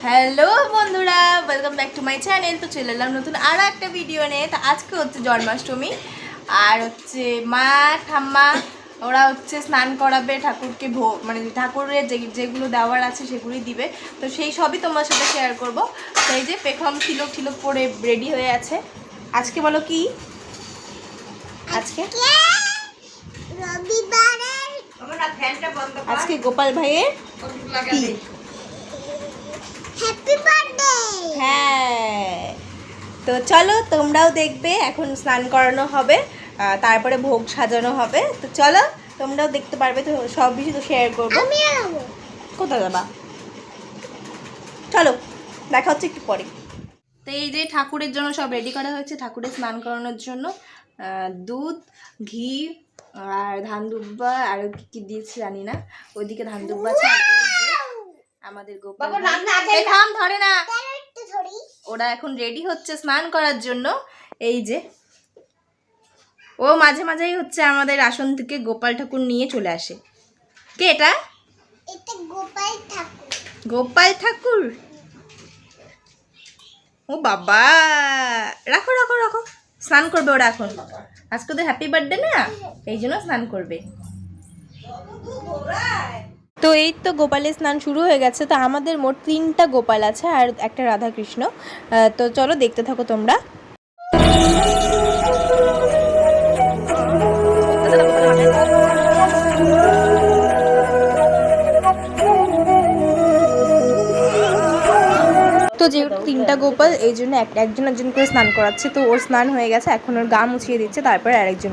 Hello বন্ধুরা welcome back to my channel তো চলে এলাম নতুন আরও একটা ভিডিও নিয়ে। তো আজকে হচ্ছে জন্মাষ্টমী আর হচ্ছে মা ঠাম্মা ওরা হচ্ছে স্নান করাবে ঠাকুরকে ভো মানে ঠাকুরের যে যেগুলো দেওয়ার আছে সেগুলোই দিবে। তো সেই সবই তোমার সাথে শেয়ার করব। সেই যে পেখম তিলক ঠিলক পরে রেডি হয়ে আছে। আজকে বলো কি? আজকে? আজকে গোপাল ভাইয়ের কি? হ্যাপি বার্থডে হ্যাঁ। তো চলো তোমরাও দেখবে এখন স্নান করানো হবে তারপরে ভোগ সাজানো হবে। তো চলো তোমরাও দেখতে পারবে তো সব কিছু তো শেয়ার করব। কোথায় যাবা? চলো দেখা হচ্ছে একটু পরে। তো এই যে ঠাকুরের জন্য সব রেডি করা হয়েছে ঠাকুরের স্নান করানোর জন্য দুধ ঘি আর ধান দুব্বা আর কি কি দিয়েছি জানি না। ওইদিকে ধান দুব্বা আছে আমাদের গোপাল থাম ধরে না। ওরা এখন রেডি হচ্ছে স্নান করার জন্য। এই যে। ও মাঝে মাঝেই হচ্ছে আমাদের আসন থেকে গোপাল ঠাকুর নিয়ে চলে আসে। কে এটা? এটা গোপাল ঠাকুর। গোপাল ঠাকুর? ও বাবা। রাখো রাখো রাখো। স্নান করবে ওরা এখন। আজকে তো হ্যাপি বার্থডে না? এই জন্য স্নান করবে। তো এই তো গোপালের স্নান শুরু হয়ে গেছে। তো আমাদের মোট তিনটা গোপাল আছে আর একটা রাধা কৃষ্ণ তো চলো দেখতে থাকো তোমরা। তো যেহেতু তিনটা গোপাল, এই জন্য এক একজন একজন করে স্নান করাচ্ছে। তো ওর স্নান হয়ে গেছে, এখন ওর গা মুছিয়ে দিচ্ছে, তারপরে আরেকজন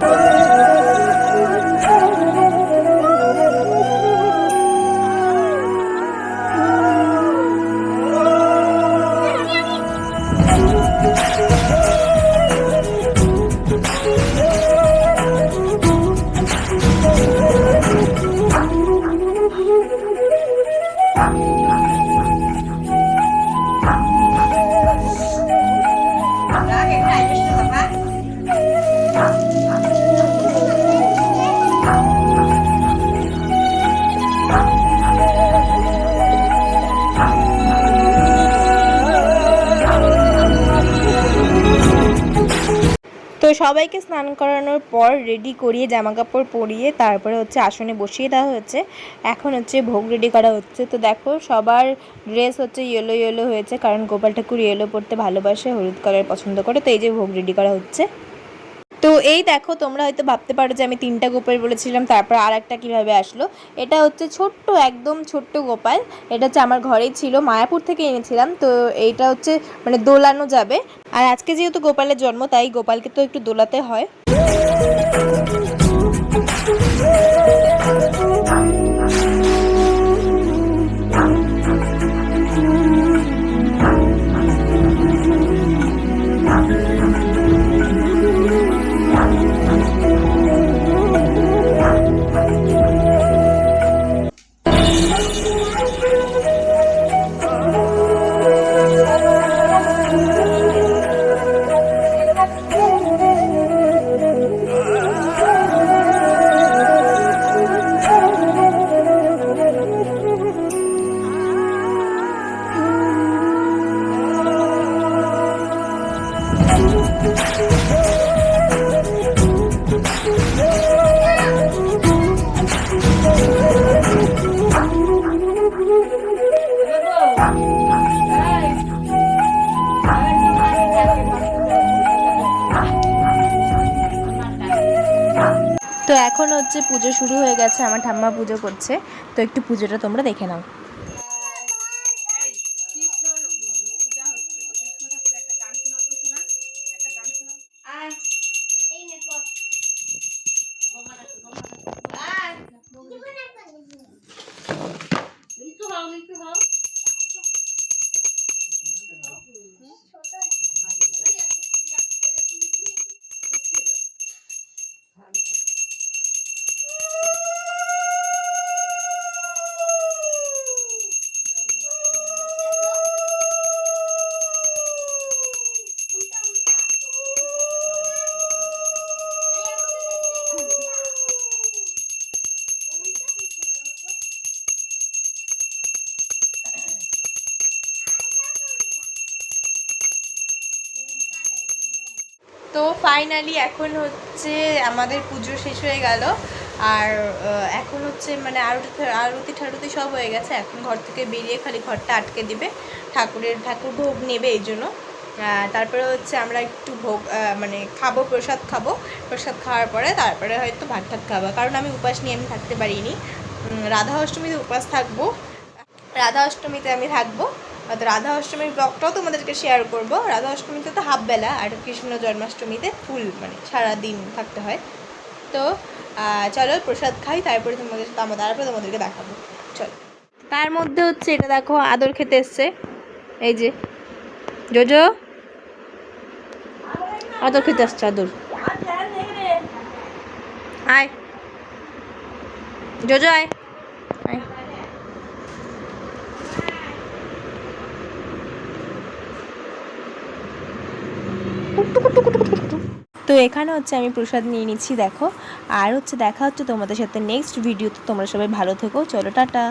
তো সবাইকে স্নান করানোর পর রেডি করিয়ে জামা কাপড় পরিয়ে তারপরে হচ্ছে আসনে বসিয়ে দেওয়া হচ্ছে এখন হচ্ছে ভোগ রেডি করা হচ্ছে। তো দেখো, সবার ড্রেস হচ্ছে ইয়েলো ইয়েলো হয়েছে, কারণ গোপাল ঠাকুর ইয়েলো পরতে ভালোবাসে, হলুদ কালার পছন্দ করে। তো এই যে ভোগ রেডি করা হচ্ছে। তো এই দেখো, তোমরা হয়তো ভাবতে পারো যে আমি তিনটা গোপাল বলেছিলাম, তারপর আর একটা কীভাবে আসলো? এটা হচ্ছে ছোট্ট, একদম ছোট্ট গোপাল। এটা হচ্ছে আমার ঘরেই ছিল, মায়াপুর থেকে এনেছিলাম, তো এইটা হচ্ছে মানে দোলানো যাবে। আর আজকে যেহেতু গোপালের জন্ম, তাই গোপালকে তো একটু দোলাতে হয়। তো এখন হচ্ছে পুজো শুরু হয়ে গেছে, আমার ঠাম্মা পুজো করছে, তো একটু পুজোটা তোমরা দেখে নাও। তো ফাইনালি এখন হচ্ছে আমাদের পুজো শেষ হয়ে গেল। আর এখন হচ্ছে মানে আরতি আরতি ঠারতি সব হয়ে গেছে। এখন ঘর থেকে বেরিয়ে খালি ঘরটা আটকে দিবে। ঠাকুরের, ঠাকুর ভোগ নেবে এই জন্য। তারপরে হচ্ছে আমরা একটু ভোগ মানে খাব, প্রসাদ খাব। প্রসাদ খাওয়ার পরে তারপরে হয়তো ভাত ঠাত খাব। কারণ আমি উপাস নিয়ে আমি থাকতে পারিনি। রাধা অষ্টমীতে উপাস থাকব। রাধা অষ্টমীতে আমি থাকব। তো রাধা অষ্টমীর ব্লগটাও তোমাদেরকে শেয়ার করব। রাধা অষ্টমীতে তো হাফ বেলা আর কৃষ্ণ জন্মাষ্টমীতে ফুল মানে সারা দিন থাকতে হয়। তো চলো প্রসাদ খাই, তারপরে তোমাদের তারপরে তোমাদেরকে দেখাবো। চলো। তার মধ্যে হচ্ছে এটা দেখো, আদর খেতে এসছে। এই যে, জোজো। আদর খেতে আসছে, আদর। আয়। জোজো, আয়। তো এখানে হচ্ছে আমি প্রসাদ নিয়ে নিচ্ছি, দেখো। আর হচ্ছে দেখা হচ্ছে তোমাদের সাথে নেক্সট ভিডিওতে তোমরা সবাই ভালো থেকো। চলো, টাটা।